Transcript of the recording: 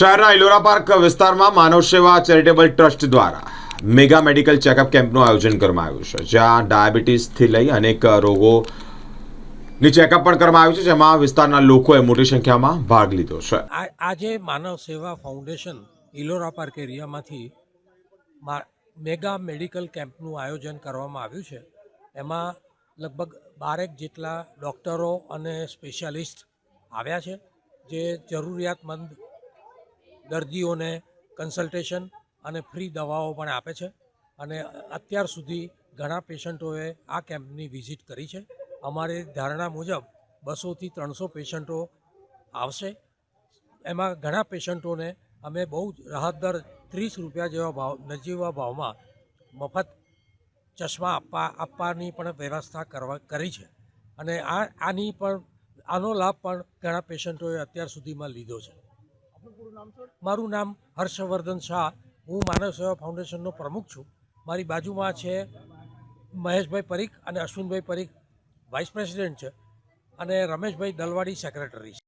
શહેરના ઇલોરા પાર્ક વિસ્તારમાં Manav Seva charitable trust દ્વારા મેગા મેડિકલ ચેકઅપ કેમ્પનું આયોજન કરવામાં આવ્યું છે, જ્યાં ડાયાબિટીસથી લઈ અનેક રોગોની ચેકઅપ પણ કરવામાં આવ્યું છે, જેમાં વિસ્તારના લોકોએ મોટી સંખ્યામાં ભાગ લીધો છે. આજે માનવ સેવા ફાઉન્ડેશન ઇલોરા પાર્ક એરિયામાંથી મેગા મેડિકલ કેમ્પનું આયોજન કરવામાં આવ્યું છે. એમાં લગભગ બારેક જેટલા ડૉક્ટરો અને સ્પેશિયાલિસ્ટ આવ્યા છે, જે જરૂરિયાતમંદ દર્દીઓને કન્સલ્ટેશન અને ફ્રી દવાઓ પણ આપે છે. અને અત્યાર સુધી ઘણા પેશન્ટોએ આ કેમ્પની વિઝિટ કરી છે. અમારી ધારણા મુજબ બસોથી ત્રણસો પેશન્ટો આવશે. એમાં ઘણા પેશન્ટોને અમે બહુ રાહત દર ત્રીસ રૂપિયા જેવા ભાવ, નજીવા ભાવમાં મફત ચશ્મા આપવા, આપવાની પણ વ્યવસ્થા કરવા, કરી છે. અને આ, આની પણ, આનો લાભ પણ ઘણા પેશન્ટોએ અત્યાર સુધીમાં લીધો છે. મારું નામ હર્ષવર્ધન શાહ. હું માનવ સેવા ફાઉન્ડેશનનો પ્રમુખ છું. મારી બાજુમાં છે મહેશભાઈ પરીખ અને અશ્વિનભાઈ પરીખ વાઇસ પ્રેસિડેન્ટ છે અને રમેશભાઈ દલવાડી સેક્રેટરી છે.